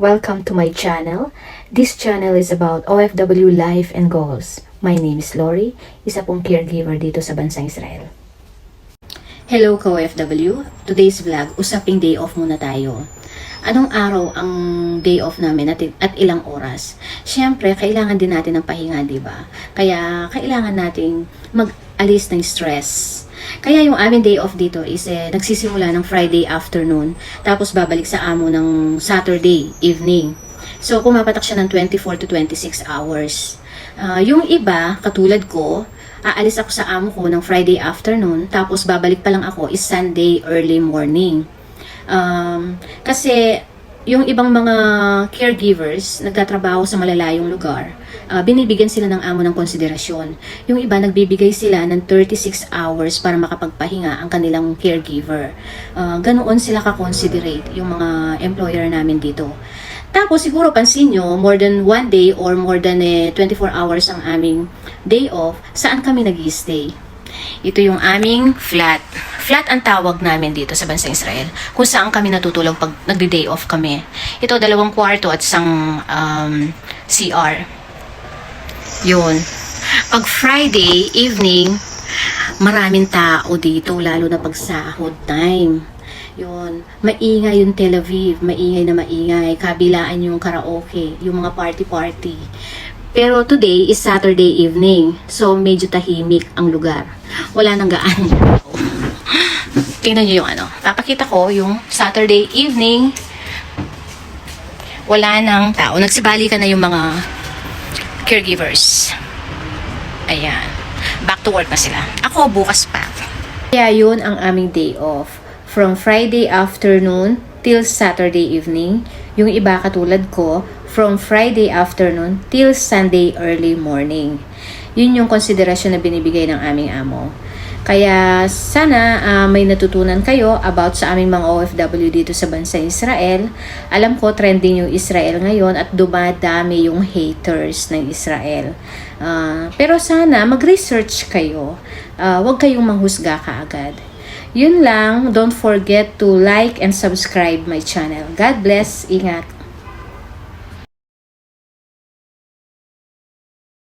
Welcome to my channel. This channel is about OFW life and goals. My name is Lori, isa pong caregiver dito sa bansang Israel. Hello ka-OFW! Today's vlog, usaping day off muna tayo. Anong araw ang day off namin at, at ilang oras? Siyempre, kailangan din natin ng pahinga, di ba? Kaya, kailangan nating mag-alis ng stress. Kaya yung aming day off dito is eh, nagsisimula ng Friday afternoon, tapos babalik sa amo ng Saturday evening. So, pumapatak siya ng 24 to 26 hours. Ah, yung iba, katulad ko, aalis ako sa amo ko ng Friday afternoon, tapos babalik pa lang ako is Sunday early morning. Um, kasi yung ibang mga caregivers nagtatrabaho sa malalayong lugar, ah, binibigyan sila ng amo ng konsiderasyon. Yung iba nagbibigay sila ng 36 hours para makapagpahinga ang kanilang caregiver. Ah, ganoon sila ka-considerate yung mga employer namin dito. Tapos siguro pansin nyo, more than one day or more than eh, 24 hours ang aming day off, saan kami nag stay Ito yung aming flat. Flat ang tawag namin dito sa bansang Israel. Kung saan kami natutulog pag nagde-day off kami. Ito, dalawang kwarto at isang um, CR. Yun. Pag Friday evening, maraming tao dito, lalo na pag sahod time. Yun. Maingay yung Tel Aviv. Maingay na maingay. Kabilaan yung karaoke. Yung mga party-party. Pero today is Saturday evening. So, medyo tahimik ang lugar. Wala nang gaan. Tingnan nyo yung ano. Papakita ko yung Saturday evening. Wala nang tao. Nagsibali ka na yung mga caregivers. Ayan. Back to work na sila. Ako, bukas pa. Kaya yun ang aming day off. From Friday afternoon till Saturday evening. Yung iba katulad ko, from Friday afternoon till Sunday early morning. Yun yung konsiderasyon na binibigay ng aming amo. Kaya sana ah, may natutunan kayo about sa aming mga OFW dito sa bansa Israel. Alam ko trending yung Israel ngayon at dumadami yung haters ng Israel. Ah, pero sana mag-research kayo. Ah, huwag kayong manghusga kaagad. Yun lang, don't forget to like and subscribe my channel. God bless, ingat.